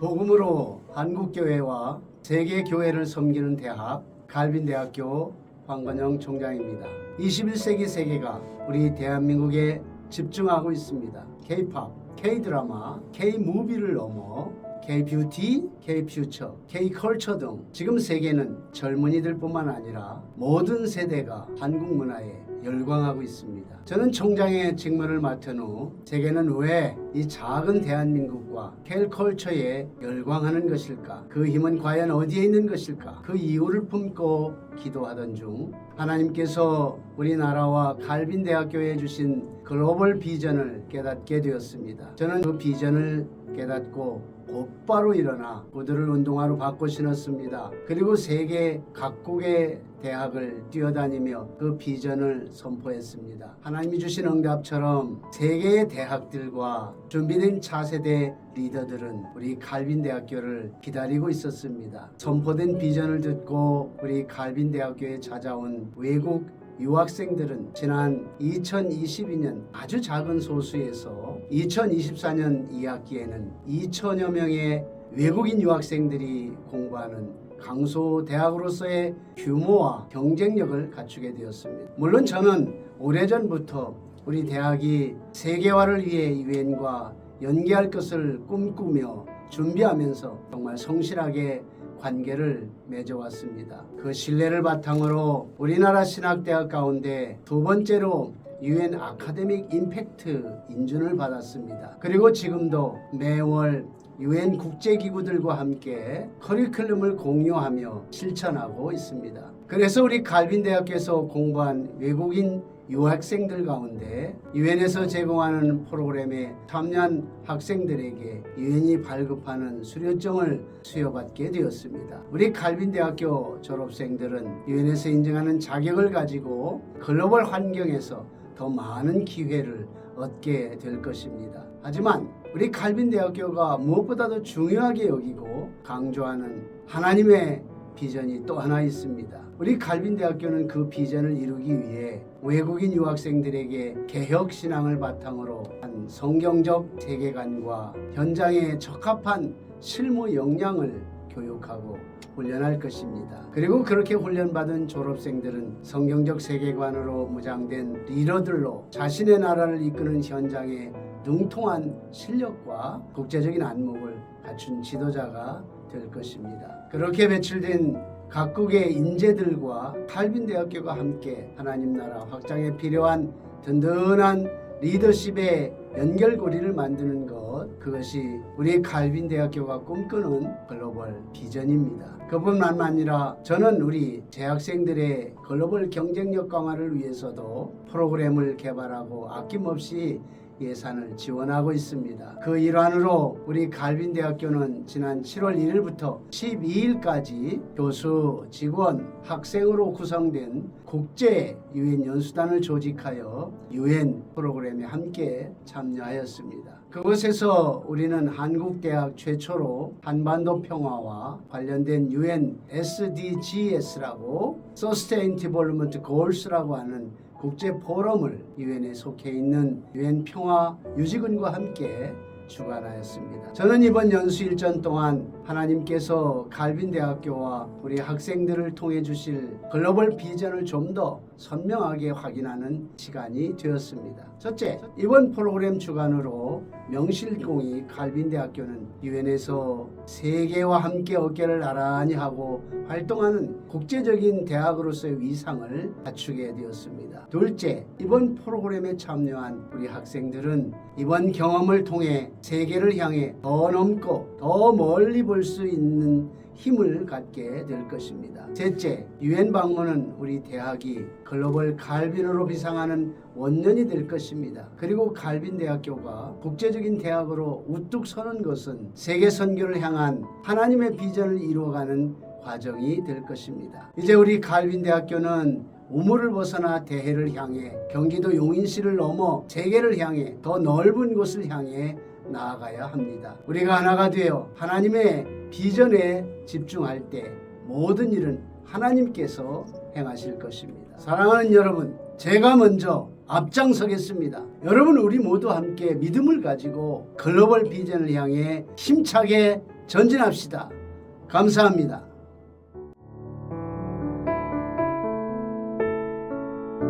복음으로 한국교회와 세계교회를 섬기는 대학 갈빈대학교 황건영 총장입니다. 21세기 세계가 우리 대한민국에 집중하고 있습니다. K-팝, K-드라마, K-무비를 넘어 K-뷰티, K-퓨처, K-컬처 등 지금 세계는 젊은이들뿐만 아니라 모든 세대가 한국 문화에 열광하고 있습니다. 저는 총장의 직무를 맡은 후 세계는 왜 이 작은 대한민국과 K-컬처에 열광하는 것일까? 그 힘은 과연 어디에 있는 것일까? 그 이유를 품고 기도하던 중 하나님께서 우리나라와 갈빈 대학교에 주신 글로벌 비전을 깨닫게 되었습니다. 저는 그 비전을 깨닫고 곧바로 일어나 구두를 운동화로 바꿔 신었습니다. 그리고 세계 각국의 대학을 뛰어다니며 그 비전을 선포했습니다. 하나님이 주신 응답처럼 세계의 대학들과 준비된 차세대 리더들은 우리 갈빈 대학교를 기다리고 있었습니다. 선포된 비전을 듣고 우리 갈빈 대학교에 찾아온 외국 유학생들은 지난 2022년 아주 작은 소수에서 2024년 2학기에는 2천여 명의 외국인 유학생들이 공부하는 강소 대학으로서의 규모와 경쟁력을 갖추게 되었습니다. 물론 저는 오래전부터 우리 대학이 세계화를 위해 유엔과 연계할 것을 꿈꾸며 준비하면서 정말 성실하게 관계를 맺어왔습니다. 그 신뢰를 바탕으로 우리나라 신학대학 가운데 두 번째로 유엔 아카데믹 임팩트 인준을 받았습니다. 그리고 지금도 매월 유엔 국제기구들과 함께 커리큘럼을 공유하며 실천하고 있습니다. 그래서 우리 갈빈대학교에서 공부한 외국인 유학생들 가운데 유엔에서 제공하는 프로그램에 참여한 학생들에게 유엔이 발급하는 수료증을 수여받게 되었습니다. 우리 갈빈대학교 졸업생들은 유엔에서 인정하는 자격을 가지고 글로벌 환경에서 더 많은 기회를 얻게 될 것입니다. 하지만 우리 갈빈대학교가 무엇보다도 중요하게 여기고 강조하는 하나님의 비전이 또 하나 있습니다. 우리 갈빈대학교는 그 비전을 이루기 위해 외국인 유학생들에게 개혁 신앙을 바탕으로 한 성경적 세계관과 현장에 적합한 실무 역량을 교육하고 훈련할 것입니다. 그리고 그렇게 훈련받은 졸업생들은 성경적 세계관으로 무장된 리더들로 자신의 나라를 이끄는 현장에 능통한 실력과 국제적인 안목을 갖춘 지도자가 될 것입니다. 그렇게 배출된 각국의 인재들과 칼빈대학교가 함께 하나님 나라 확장에 필요한 든든한 리더십의 연결고리를 만드는 것 그것이 우리 칼빈 대학교가 꿈꾸는 글로벌 비전입니다. 그뿐만 아니라 저는 우리 재학생들의 글로벌 경쟁력 강화를 위해서도 프로그램을 개발하고 아낌없이 예산을 지원하고 있습니다. 그 일환으로 우리 갈빈대학교는 지난 7월 1일부터 12일까지 교수, 직원, 학생으로 구성된 국제 유엔 연수단을 조직하여 유엔 프로그램에 함께 참여하였습니다. 그곳에서 우리는 한국 대학 최초로 한반도 평화와 관련된 유엔 SDGs라고 Sustainable Development Goals라고 하는 국제 포럼을 유엔에 속해 있는 유엔 평화 유지군과 함께 주관하였습니다. 저는 이번 연수 일전 동안 하나님께서 갈빈 대학교와 우리 학생들을 통해 주실 글로벌 비전을 좀 더 선명하게 확인하는 시간이 되었습니다. 첫째, 이번 프로그램 주관으로 명실공히 갈빈 대학교는 유엔에서 세계와 함께 어깨를 나란히 하고 활동하는 국제적인 대학으로서의 위상을 갖추게 되었습니다. 둘째, 이번 프로그램에 참여한 우리 학생들은 이번 경험을 통해 세계를 향해 더 넘고 더 멀리 볼 수 있는 힘을 갖게 될 것입니다. 셋째, 유엔 방문은 우리 대학이 글로벌 갈빈으로 비상하는 원년이 될 것입니다. 그리고 갈빈 대학교가 국제적인 대학으로 우뚝 서는 것은 세계 선교를 향한 하나님의 비전을 이루어가는 과정이 될 것입니다. 이제 우리 갈빈 대학교는 우물을 벗어나 대해를 향해 경기도 용인시를 넘어 세계를 향해 더 넓은 곳을 향해 나아가야 합니다. 우리가 하나가 되어 하나님의 비전에 집중할 때 모든 일은 하나님께서 행하실 것입니다. 사랑하는 여러분, 제가 먼저 앞장서겠습니다. 여러분, 우리 모두 함께 믿음을 가지고 글로벌 비전을 향해 힘차게 전진합시다. 감사합니다.